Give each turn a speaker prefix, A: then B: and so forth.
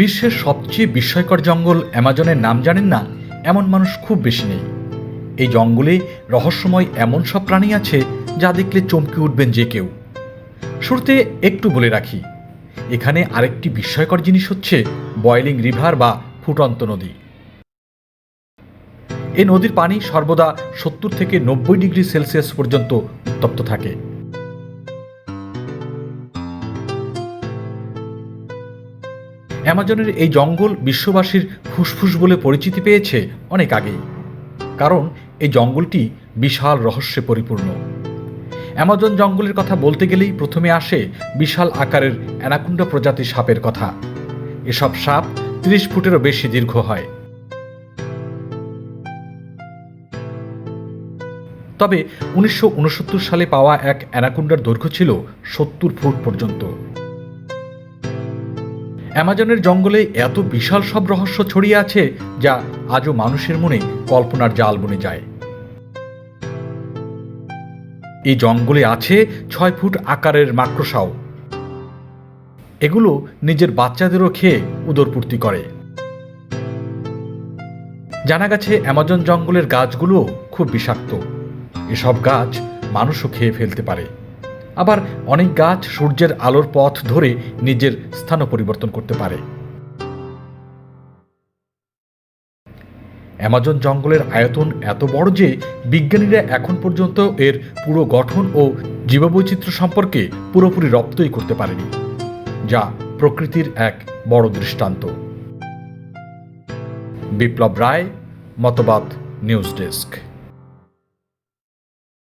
A: বিশ্বের সবচেয়ে বিস্ময়কর জঙ্গল অ্যামাজনের নাম জানেন না? এমন মানুষ খুব বেশি নেই। এই জঙ্গলে রহস্যময় এমন সব প্রাণী আছে যা দেখলে চমকে উঠবেন যে কেউ। শুরুতে একটু বলে রাখি, এখানে আরেকটি বিস্ময়কর জিনিস হচ্ছে বয়েলিং রিভার বা ফুটন্ত নদী। এই নদীর পানি সর্বদা সত্তর থেকে নব্বই ডিগ্রি সেলসিয়াস পর্যন্ত উত্তপ্ত থাকে। অ্যামাজনের এই জঙ্গল বিশ্ববাসীর ফুসফুস বলে পরিচিতি পেয়েছে অনেক আগেই। কারণ এই জঙ্গলটি বিশাল রহস্যে পরিপূর্ণ। অ্যামাজন জঙ্গলের কথা বলতে গেলেই প্রথমে আসে বিশাল আকারের অ্যানাকুন্ডা প্রজাতির সাপের কথা। এসব সাপ তিরিশ ফুটেরও বেশি দীর্ঘ হয়। তবে উনিশশো উনসত্তর সালে পাওয়া এক অ্যানাকুন্ডার দৈর্ঘ্য ছিল সত্তর ফুট পর্যন্ত। অ্যামাজনের জঙ্গলে এত বিশাল সব রহস্য ছড়িয়ে আছে যা আজও মানুষের মনে কল্পনার জাল বনে যায়। এই জঙ্গলে আছে ছয় ফুট আকারের মাক্রসাও এগুলো নিজের বাচ্চাদেরও খেয়ে উদরপূর্তি করে। জানা গেছে অ্যামাজন জঙ্গলের গাছগুলো খুব বিষাক্ত। এসব গাছ মানুষও খেয়ে ফেলতে পারে। আবার অনেক গাছ সূর্যের আলোর পথ ধরে নিজের স্থানও পরিবর্তন করতে পারে। অ্যামাজন জঙ্গলের আয়তন এত বড় যে বিজ্ঞানীরা এখন পর্যন্ত এর পুরো গঠন ও জীববৈচিত্র্য সম্পর্কে পুরোপুরি রপ্তই করতে পারেনি, যা প্রকৃতির এক বড় দৃষ্টান্ত। বিপ্লব রায়, মতবাদ, নিউজ ডেস্ক।